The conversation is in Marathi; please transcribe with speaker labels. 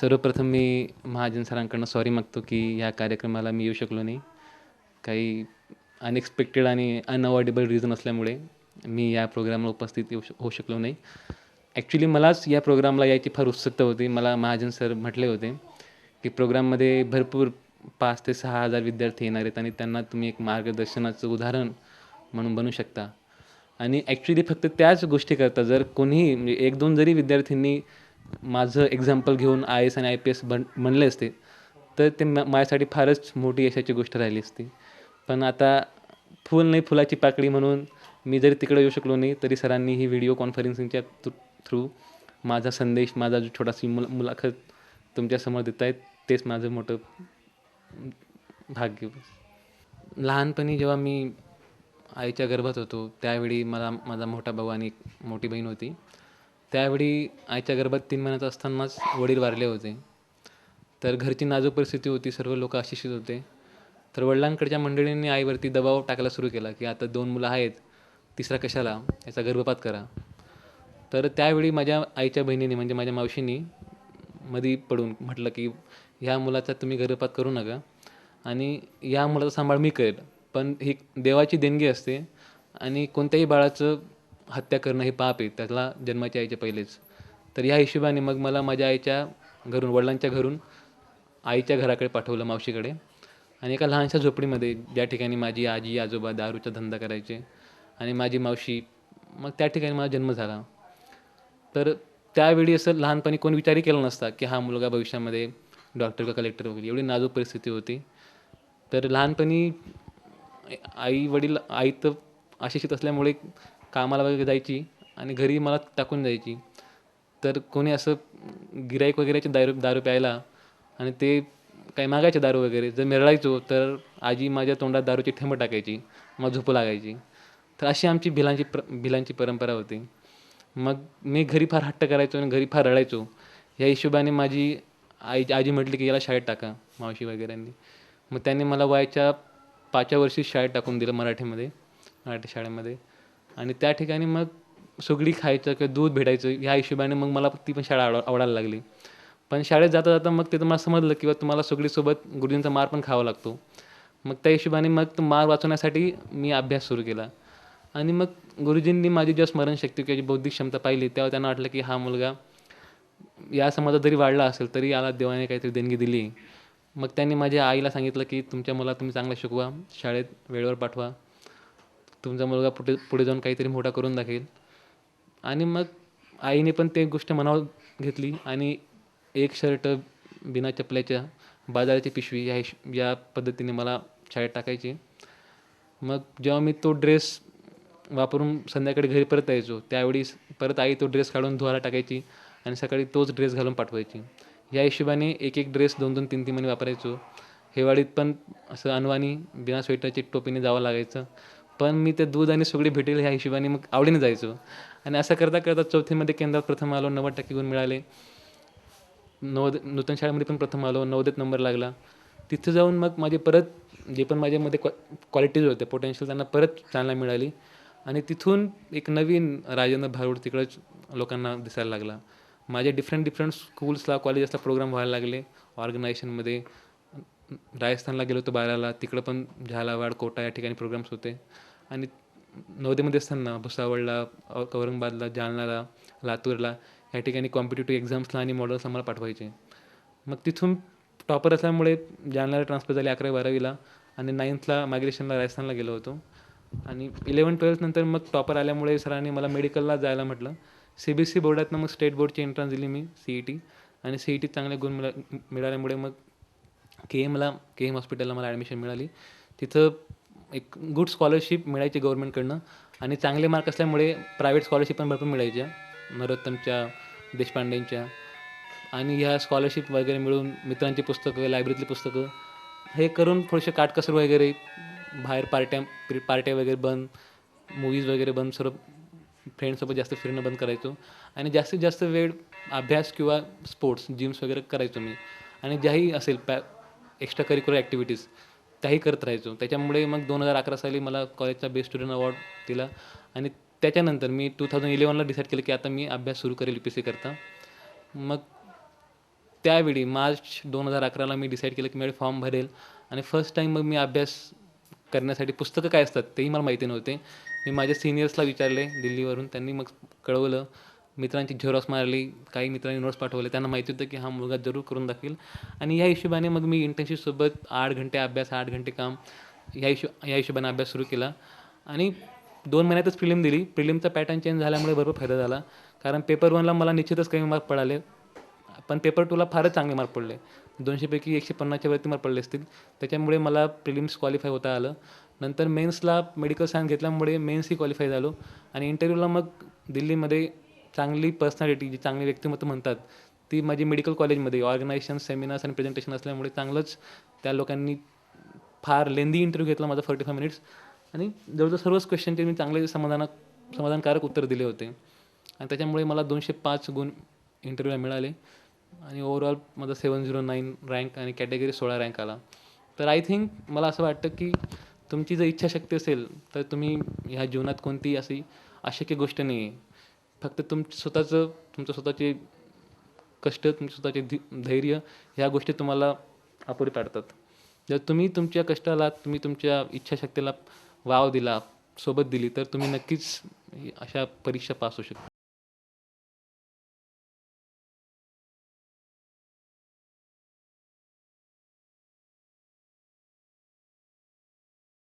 Speaker 1: सर्वप्रथम मी महाजन सरांकडनं सॉरी मागतो की ह्या कार्यक्रमाला मी येऊ शकलो नाही. काही अनएक्सपेक्टेड आणि अनअवॉइडेबल रिझन असल्यामुळे मी या प्रोग्रामला उपस्थित येऊ श होऊ शकलो नाही. ॲक्च्युली मलाच या प्रोग्रामला यायची फार उत्सुकता होती. मला महाजन सर म्हटले होते की प्रोग्राममध्ये भरपूर पाच ते सहा हजार विद्यार्थी येणार आहेत आणि त्यांना तुम्ही एक मार्गदर्शनाचं उदाहरण म्हणून बनू शकता. आणि ॲक्च्युली फक्त त्याच गोष्टी करता जर कोणीही म्हणजे एक दोन जरी विद्यार्थ्यांनी माझं एक्झाम्पल घेऊन आय एस आणि आय पी एस बन बनले असते तर ते म माझ्यासाठी फारच मोठी यशाची गोष्ट राहिली असती. पण आता फुल नाही फुलाची पाकळी म्हणून मी जरी तिकडे येऊ शकलो नाही तरी सरांनी ही व्हिडिओ कॉन्फरन्सिंगच्या थ्रू थ्रू माझा संदेश माझा जो छोटासा मुला मुलाखत तुमच्यासमोर देत आहेत तेच माझं मोठं भाग्य. लहानपणी जेव्हा मी आईच्या गर्भात होतो त्यावेळी मला माझा मोठा भाऊ आणि एक मोठी बहीण होती. त्यावेळी आईच्या गर्भात तीन महिन्याचा असतानाच वडील वारले होते. तर घरची नाजूक परिस्थिती होती सर्व लोक अशिक्षित होते. तर वडिलांकडच्या मंडळींनी आईवरती दबाव टाकायला सुरू केला की आता दोन मुलं आहेत तिसरा कशाला? याचा गर्भपात करा. तर त्यावेळी माझ्या आईच्या बहिणीने म्हणजे माझ्या मावशीनी मध्ये पडून म्हटलं की ह्या मुलाचा तुम्ही गर्भपात करू नका आणि या मुलाचा सांभाळ मी करेल. पण ही देवाची देणगी असते आणि कोणत्याही बाळाचं हत्या करणं हे पाप आहे त्याला जन्माच्या आईच्या पहिलेच. तर या हिशोबाने मग मला माझ्या आईच्या घरून वडिलांच्या घरून आईच्या घराकडे पाठवलं मावशीकडे. आणि एका लहानशा झोपडीमध्ये ज्या ठिकाणी माझी आजी आजोबा दारूचा धंदा करायचे आणि माझी मावशी मग त्या ठिकाणी माझा जन्म झाला. तर त्यावेळी असं लहानपणी कोणी विचारही केला नसता की हा मुलगा भविष्यामध्ये डॉक्टर का कलेक्टर वगैरे एवढी नाजूक परिस्थिती होती. तर लहानपणी आई वडील आई तर अशिक्षित असल्यामुळे कामाला वगैरे जायची आणि घरी मला टाकून जायची तर कोणी असं गिराईक वगैरेचे दारू दारू प्यायला आणि ते काही मागायचे दारू वगैरे जर मिरळायचो तर आजी माझ्या तोंडात दारूची थेंब टाकायची मग झोपू लागायची. तर अशी आमची भिलांची प्र भिलांची परंपरा होती. मग मी घरी फार हट्ट करायचो आणि घरी फार रडायचो. या हिशोबाने माझी आई आजी म्हटली की याला शाळेत टाका मावशी वगैरेंनी. मग त्यांनी मला वयाच्या पाचव्या वर्षी शाळेत टाकून दिलं मराठीमध्ये मराठी शाळेमध्ये. आणि त्या ठिकाणी मग सुगडी खायचं किंवा दूध भेटायचं ह्या हिशोबाने मग मला ती पण शाळा आवड आवडायला लागली. पण शाळेत जाता जाता मग तिथं मला समजलं किंवा तुम्हाला सुगडीसोबत गुरुजींचा मार पण खावा लागतो. मग त्या हिशोबाने मग तो मार वाचवण्यासाठी मी अभ्यास सुरू केला. आणि मग गुरुजींनी माझी जेव्हा स्मरणशक्ती किंवा जी बौद्धिक क्षमता पाहिली तेव्हा त्यांना वाटलं की हा मुलगा या समाजात जरी वाढला असेल तरी याला देवाने काहीतरी देणगी दिली. मग त्यांनी माझ्या आईला सांगितलं की तुमच्या मुला तुम्ही चांगलं शिकवा शाळेत वेळेवर पाठवा. तुमचा मुलगा पुढे पुढे जाऊन काहीतरी मोठा करून दाखेल आणि मग आईने पण ते गोष्ट मनावर घेतली आणि एक शर्ट बिना चपल्याच्या बाजाराची पिशवी या हिश या पद्धतीने मला शाळेत टाकायची. मग जेव्हा मी तो ड्रेस वापरून संध्याकाळी घरी परत यायचो त्यावेळी परत आई तो ड्रेस काढून धुवायला टाकायची आणि सकाळी तोच ड्रेस घालून पाठवायची. या हिशोबाने एक एक ड्रेस दोन दोन तीन तीन महिने वापरायचो. हिवाळीत पण असं अनवाणी बिना स्वेटरची टोपीने जावं लागायचं. पण मी ते दूध आणि सुगडी भेटेल ह्या हिशोबाने मग आवडीने जायचो. आणि असं करता करता चौथीमध्ये केंद्रात प्रथम आलो नव्वद टक्के गुण मिळाले. नवोद नूतन शाळेमध्ये पण प्रथम आलो नवोदेत नंबर लागला. तिथं जाऊन मग माझे परत जे पण माझ्यामध्ये क्वा क्वालिटीज होते पोटेन्शियल त्यांना परत चालना मिळाली. आणि तिथून एक नवीन राजेंद्र भारूड तिकडंच लोकांना दिसायला लागला. माझे डिफरंट डिफरंट स्कूल्सला कॉलेजेसला प्रोग्राम व्हायला लागले ऑर्गनायझेशनमध्ये राजस्थानला गेलो होतो बाराला. तिकडं पण झालावाड कोटा या ठिकाणी प्रोग्राम्स होते. आणि नवदेमध्ये असताना भुसावळला औरंगाबादला जालनाला लातूरला या ठिकाणी कॉम्पिटेटिव्ह एक्झाम्सला आणि मॉडल्स आम्हाला पाठवायचे. मग तिथून टॉपर असल्यामुळे जालनाला ट्रान्सफर झाले अकरावी बारावीला आणि नाईन्थला मायग्रेशनला राजस्थानला गेलो होतो. आणि इलेवन ट्वेल्थनंतर मग टॉपर आल्यामुळे सरांनी मला मेडिकलला जायला म्हटलं. सी बी एस सी बोर्डातनं मग स्टेट बोर्डची एंट्रन्स दिली मी सी ई टी आणि सी ई टीत चांगले गुण मिळा मिळाल्यामुळे मग के एमला के एम हॉस्पिटलला मला ॲडमिशन मिळाली. तिथं एक गुड स्कॉलरशिप मिळायची गव्हर्मेंटकडनं आणि चांगले मार्क असल्यामुळे प्रायव्हेट स्कॉलरशिप पण भरपूर मिळायच्या. नरोत्तमच्या देशपांडेंच्या आणि ह्या स्कॉलरशिप वगैरे मिळून मित्रांची पुस्तकं लायब्ररीतली पुस्तकं हे करून थोडेसे काटकसर वगैरे बाहेर पार्ट्या पार्ट्या वगैरे बंद मूवीज वगैरे बंद सर्व फ्रेंडसोबत जास्त फिरणं बंद करायचो. आणि जास्तीत जास्त वेळ अभ्यास किंवा स्पोर्ट्स जिम्स वगैरे करायचो मी. आणि ज्याही असेल पॅ एक्स्ट्रा करिक्युलर ॲक्टिव्हिटीज त्याही करत राहायचो. त्याच्यामुळे मग दोन हजार अकरा साली मला कॉलेजचा बेस्ट स्टुडंट अवॉर्ड दिला. आणि त्याच्यानंतर मी टू थाउजंड इलेवनला डिसाईड केलं की आता मी अभ्यास सुरू करेल यू पी सी करता. मग त्यावेळी मार्च दोन हजार अकराला मी डिसाईड केलं की मी फॉर्म भरेल. आणि फर्स्ट टाईम मग मी अभ्यास करण्यासाठी पुस्तकं काय असतात तेही मला माहिती नव्हते. मी माझ्या सिनियर्सला विचारले दिल्लीवरून. त्यांनी मग कळवलं. मित्रांची झेरॉक्स मारली काही मित्रांनी नोट्स पाठवले त्यांना माहिती होतं की हा मुलगा जरूर करून दाखवेल. आणि या हिशोबाने मग मी इंटर्नशिपसोबत आठ घंटे अभ्यास आठ घंटे काम या हिशो या हिशोबाने अभ्यास सुरू केला. आणि दोन महिन्यातच प्रिलिम दिली. प्रिलिमचा पॅटर्न चेंज झाल्यामुळे भरपूर फायदा झाला. कारण पेपर वनला मला निश्चितच कमी मार्क पडाले पण पेपर टूला फारच चांगले मार्क पडले. दोनशेपैकी एकशे पन्नासच्या वरती मार्क पडले असतील. त्याच्यामुळे मला प्रिलिम्स क्वालिफाय होता आलं. नंतर मेन्सला मेडिकल सायन्स घेतल्यामुळे मेन्सही क्वालिफाय झालो. आणि इंटरव्ह्यूला मग दिल्लीमध्ये चांगली पर्सनॅलिटी जी चांगली व्यक्तिमत्व म्हणतात ती माझी मेडिकल कॉलेजमध्ये ऑर्गनायझेशन सेमिनार्स आणि प्रेझेंटेशन असल्यामुळे चांगलंच त्या लोकांनी फार लेंदी इंटरव्ह्यू घेतला माझा फोर्टी फाय मिनिट्स आणि जवळजवळ सर्वच क्वेश्चनचे मी चांगले समाधान समाधानकारक उत्तर दिले होते. आणि त्याच्यामुळे मला दोनशे पाच गुण इंटरव्ह्यूला मिळाले. आणि ओव्हरऑल माझा सेवन झिरो नाईन रँक आणि कॅटेगरी सोळा रँक आला. तर आय थिंक मला असं वाटतं की तुमची जर इच्छाशक्ती असेल तर तुम्ही ह्या जीवनात कोणतीही अशी अशक्य गोष्ट नाही आहे फक्त तुम स्वतःचं तुमचं स्वतःचे कष्ट तुमचे स्वतःचे धि धैर्य ह्या गोष्टी तुम्हाला अपुरी पाडतात. जर तुम्ही तुमच्या कष्टाला तुम्ही तुमच्या इच्छाशक्तीला वाव दिला सोबत दिली तर तुम्ही नक्कीच अशा परीक्षा पास होऊ शकता.